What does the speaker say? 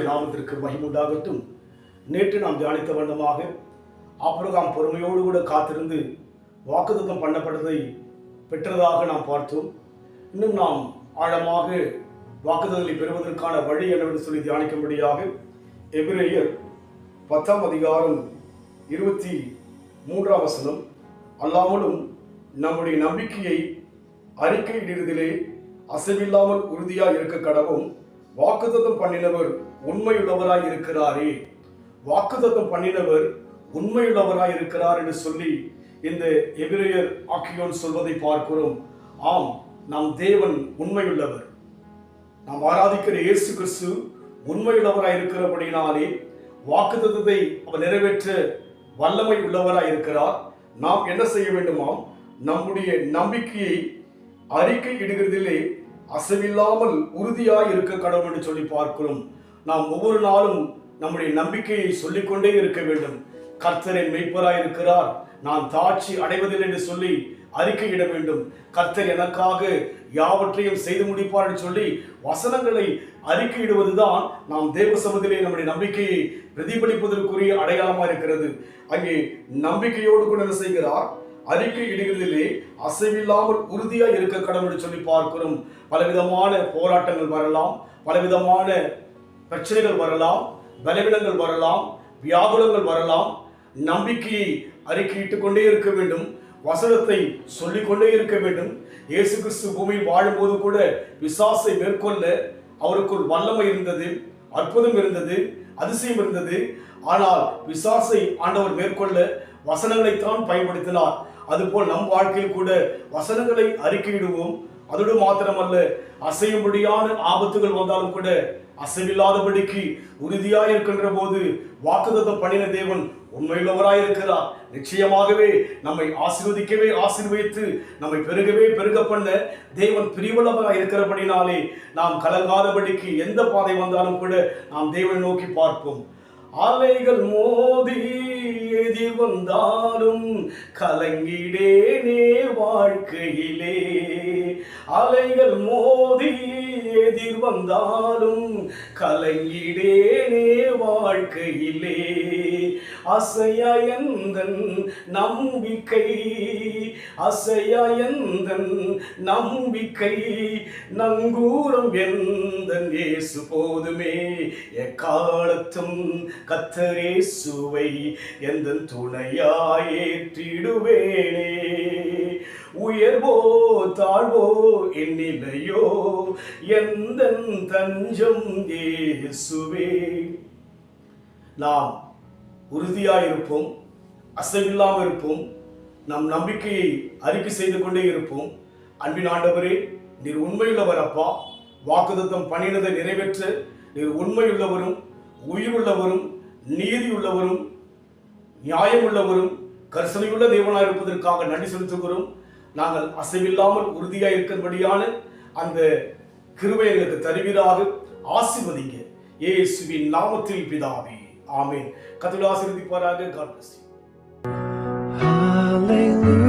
கர்த்தருடைய நாமத்திற்கு மகிமுண்டாகட்டும். நேற்று நாம் தியானித்த வண்ணமாக ஆபிரகாம் பொறுமையோடு கூட காத்திருந்து வாக்குதத்தம் பண்ணப்பட்டதை பெற்றதாக நாம் பார்த்தோம். இன்னும் நாம் ஆழமாக வாக்குதலை பெறுவதற்கான வழி என்னவென்று சொல்லி தியானிக்கும்படியாக எபிரேயர் பத்தாம் அதிகாரம் இருபத்தி மூன்றாம் வசனம் அல்லாமலும் நம்முடைய நம்பிக்கையை அறிக்கையிடுவதிலே அசைவில்லாமல் உறுதியாக இருக்க கடவும் வாக்குத்தத்தம் பண்ணினவர் உண்மையுள்ளவராய் இருக்கிறாரே. வாக்குத்தத்தம் பண்ணினவர் உண்மையுள்ளவராய் இருக்கிறார் என்று சொல்லி இந்த எபிரேயர் ஆக்கியோன் சொல்வதை பார்க்கிறோம். ஆம் நம் தேவன் உண்மையுள்ளவர். நாம் ஆராதிக்கிற இயேசு கிறிஸ்து உண்மையுள்ளவராய் இருக்கிறபடினாலே வாக்குத்தத்தத்தை அவர் நிறைவேற்ற வல்லமை உள்ளவராய் இருக்கிறார். நாம் என்ன செய்ய வேண்டுமாம்? நம்முடைய நம்பிக்கையை அறிக்கை இடுகிறதிலே அசைவில்லாமல் உறுதியாய் இருக்க கடவுள் என்று சொல்லி பார்க்கிறோம். நாம் ஒவ்வொரு நாளும் நம்முடைய நம்பிக்கையை சொல்லிக்கொண்டே இருக்க வேண்டும். கர்த்தரை மெய்ப்பராய் இருக்கிறார் நான் தாட்சி அடைவதில்லை என்று சொல்லி அறிக்கையிட வேண்டும். கர்த்தர் எனக்காக யாவற்றையும் செய்து முடிப்பார் என்று சொல்லி வசனங்களை அறிக்கையிடுவதுதான் நாம் தேவ சமத்திலே நம்முடைய நம்பிக்கையை பிரதிபலிப்பதற்குரிய அடையாளமா இருக்கிறது அங்கே நம்பிக்கையோடு கூட என்ன செய்கிறார்? அறிக்கை இடுகிறதிலே அசைவில்லாமல் உறுதியாக இருக்க கடவுள் என்று சொல்லி பார்க்கிறோம். பலவிதமான போராட்டங்கள் வரலாம் பலவிதமான பிரச்சனைகள் வரலாம் பலவீனங்கள் வரலாம் வியாகுலங்கள் வரலாம். நம்பிக்கையை அறிக்கையிட்டுக் கொண்டே இருக்க வேண்டும். வசனத்தை சொல்லிக்கொண்டே இருக்க வேண்டும். இயேசு கிறிஸ்து பூமியில் வாழும்போது கூட விசாசை மேற்கொள்ள அவருக்குள் வல்லமை இருந்தது அற்புதம் இருந்தது அதிசயம் இருந்தது. ஆனால் விசாசை ஆண்டவர் மேற்கொள்ள வசனங்களைத்தான் பயன்படுத்தினார். அதுபோல் நம் வாழ்க்கையில் கூட வசனங்களை அறிக்கையிடுவோம் அதோடு மாத்திரமல்ல அசையும்படியான ஆபத்துகள் வந்தாலும் கூட அசைவில்லாதபடிக்கு உறுதியாக இருக்கின்ற போது வாக்குதத்தம் பண்ணின தேவன் உண்மையுள்ளவராய் இருக்கிறார் நிச்சயமாகவே நம்மை ஆசீர்வதிக்கவே ஆசீர்வதித்து நம்மை பெருகவே பெருக பண்ண தேவன் பிரிவுள்ளவராய் இருக்கிறபடினாலே நாம் கலங்காதபடிக்கு எந்த பாதை வந்தாலும் கூட நாம் தேவனை நோக்கி பார்ப்போம். அலைகள் மோதி எதி வந்தாலும் கலங்கிடேனே வாழ்க்கையிலே. அலைகள் மோதி எதிர் வந்தாலும் கலங்கிடேனே வாழ்க்கையிலே. அசையந்தன் நம்பிக்கை? அசையந்தன் நம்பிக்கை? நங்கூரம் எந்தன் இயேசு போதுமே? எக்காலத்தும் கத்தரே சுவை எந்த துணையாயேற்றிடுவேனே உயர்வோ தாழ்வோ என்னிலையோ எந்த தஞ்சம் ஏசுவே நாம் உறுதியாக இருப்போம் அசைவில்லாமல் இருப்போம் நம் நம்பிக்கையை அறிக்கை செய்து கொண்டே இருப்போம். அன்பின் ஆண்டவரே நீர் உண்மையுள்ளவர் அப்பா வாக்குதத்தம் பண்ணினதை நிறைவேற்ற. நீர் உண்மையுள்ளவரும் உயிருள்ளவரும் நீதியுள்ளவரும் நியாயமுள்ளவரும் கரிசனையுள்ள தேவனாக இருப்பதற்காக நன்றி செலுத்துகிறோம். நாங்கள் அசைவில்லாமல் உறுதியாக இருக்கிறபடியான அந்த கிருவை எங்களுக்கு தருவீராக. ஆசிர்வதிங்க. ஏசுவின் நாமத்தில் பிதாவே. ஆமென் கத்துடைய ஆசீர்வதிப்பாராக காட் பிளஸ் Hallelujah.